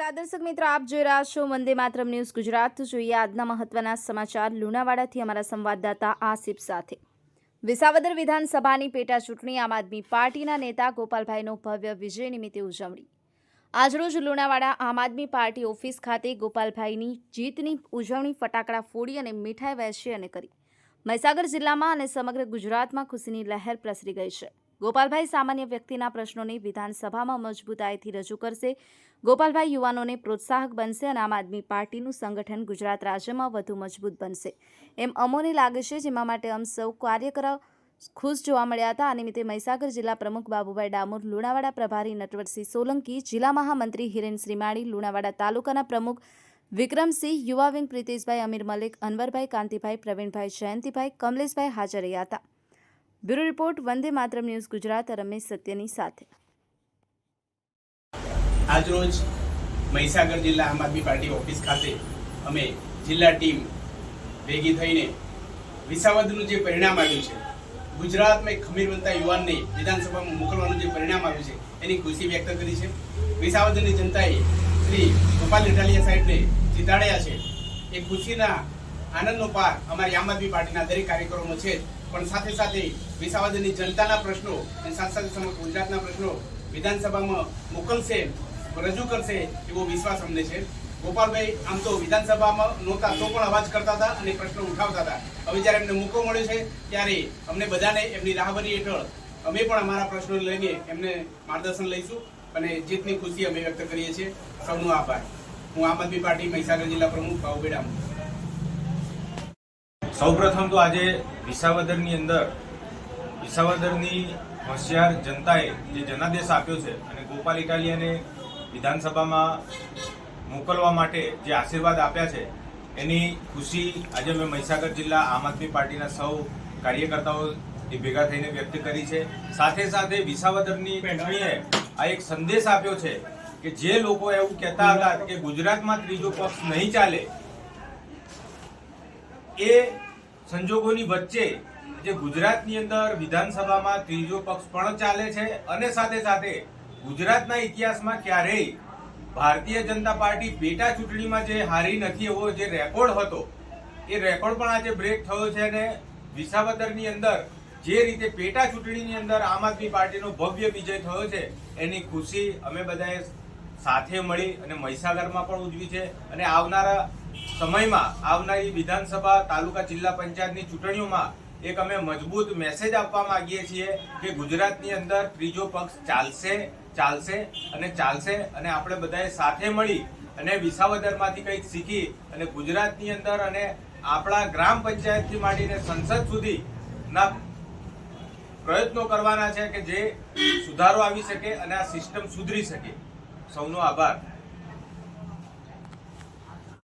નમસ્કાર. દર્શક મિત્રો, આપ જોઈ રહ્યા છો વંદે માતરમ ન્યૂઝ ગુજરાત. જોઈએ આજના મહત્વના સમાચાર. લુણાવાડાથી અમારા સંવાદદાતા આસિફ સાથે. વિસાવદર વિધાનસભાની પેટા ચૂંટણી આમ આદમી પાર્ટીના નેતા ગોપાલભાઈનો ભવ્ય વિજય નિમિત્તે ઉજવણી. આજરોજ લુણાવાડા આમ આદમી પાર્ટી ઓફિસ ખાતે ગોપાલભાઈની જીતની ઉજવણી ફટાકડા ફોડી અને મીઠાઈ વહેંચી અને કરી. મહીસાગર જિલ્લામાં અને સમગ્ર ગુજરાતમાં ખુશીની લહેર પ્રસરી ગઈ છે. ગોપાલભાઈ સામાન્ય વ્યક્તિના પ્રશ્નોને વિધાનસભામાં મજબૂતાઈથી રજૂ કરશે. ગોપાલભાઈ યુવાનોને પ્રોત્સાહક બનશે અને આમ આદમી પાર્ટીનું સંગઠન ગુજરાત રાજ્યમાં વધુ મજબૂત બનશે. એમ અમોને લાગે છે, જેમાં માટે અમ સૌ કાર્યકરો ખુશ જોવા મળ્યા હતા. આ નિમિત્તે મહીસાગર જિલ્લા પ્રમુખ બાબુભાઈ ડામોર, લુણાવાડા પ્રભારી નટવરસિંહ સોલંકી, જિલ્લા મહામંત્રી હિરેન શ્રીમાળી, લુણાવાડા તાલુકાના પ્રમુખ વિક્રમસિંહ, યુવા વિંગ પ્રિતેશભાઈ, અમીર મલિક, અનવરભાઈ કાંતિભાઈ, પ્રવીણભાઈ જયંતિભાઈ, કમલેશભાઈ હાજર રહ્યા હતા. Bureau report, Vande Mataram news Gujarat, Ramesh સત્યની સાથે. આજરોજ મહીસાગર જિલ્લા આમ આદમી પાર્ટી ઓફિસ ખાતે અમે જિલ્લા ટીમ ભેગી થઈને વિસાવદનું જે પરિણામ આવ્યું છે, ગુજરાતમાં ખમીરવંતા યુવાનને વિધાનસભામાં મોકલવાનું જે પરિણામ આવ્યું છે, એની ખુશી વ્યક્ત કરી છે. વિસાવદરની જનતાએ શ્રી ગોપાલ ઇટાલિયા સાહેબને જીતાડ્યા છે. એ ખુશીના આનંદનો પાર અમારી આમ આદમી પાર્ટીના દરેક કાર્યક્રમો છે પણ સાથે સાથે વિસાવદરની જનતાના પ્રશ્નો અને સાથે સાથે સમગ્ર ગુજરાતના પ્રશ્નો વિધાનસભામાં મોકલશે, રજૂ કરશે એવો વિશ્વાસ અમને છે. ગોપાલભાઈ, આમ તો વિધાનસભામાં નહોતા તો પણ અવાજ કરતા હતા અને પ્રશ્નો ઉઠાવતા હતા. હવે જ્યારે એમને મોકો મળ્યો છે, ત્યારે અમને બધાને એમની રાહબરી હેઠળ અમે પણ અમારા પ્રશ્નો લઈને એમને માર્ગદર્શન લઈશું અને જીતની ખુશી અમે વ્યક્ત કરીએ છીએ. સૌનો આભાર. હું આમ આદમી પાર્ટી મહીસાગર જિલ્લા પ્રમુખ ડામોર. સૌપ્રથમ તો આજે વિસાવદરની અંદર વિસાવદરની હોશિયાર જનતાએ જે જનાદેશ આપ્યો છે અને ગોપાલ ઇટાલિયાને વિધાનસભામાં મોકલવા માટે જે આશીર્વાદ આપ્યા છે, એની ખુશી આજે મેં મહીસાગર જિલ્લા આમ આદમી પાર્ટીના સૌ કાર્યકર્તાઓ એ ભેગા થઈને વ્યક્ત કરી છે. સાથે સાથે વિસાવદરની ચૂંટણીએ આ એક સંદેશ આપ્યો છે કે જે લોકો એવું કહેતા હતા કે ગુજરાતમાં ત્રીજો પક્ષ નહીં ચાલે, એ સંજોગોની વચ્ચે જે ગુજરાતની અંદર વિધાનસભામાં ત્રીજો પક્ષ પણ ચાલે છે અને સાથે સાથે ગુજરાતના ઇતિહાસમાં ક્યારેય ભારતીય જનતા પાર્ટી પેટા ચૂંટણીમાં જે હારી નથી એવો જે રેકોર્ડ હતો, એ રેકોર્ડ પણ આજે બ્રેક થયો છે અને વિસાવદરની અંદર જે રીતે પેટા ચૂંટણીની અંદર આમ આદમી પાર્ટીનો ભવ્ય વિજય થયો છે, એની ખુશી અમે બધાએ સાથે મળી અને મહીસાગરમાં પણ ઉજવી છે અને આવનારા સમયમાં આવનારી વિધાનસભા, તાલુકા, જિલ્લા પંચાયતની ચૂંટણીઓમાં એક અમે મજબૂત મેસેજ આપવા માંગીએ છીએ કે ગુજરાતની અંદર ત્રીજો પક્ષ ચાલશે ચાલશે અને ચાલશે અને આપણે બધાએ સાથે મળી અને વિસાવદરમાંથી કંઈક શીખી અને ગુજરાતની અંદર અને આપણા ગ્રામ પંચાયતથી માંડીને સંસદ સુધીના પ્રયત્નો કરવાના છે કે જે સુધારો આવી શકે અને આ સિસ્ટમ સુધરી શકે. સૌનો આભાર.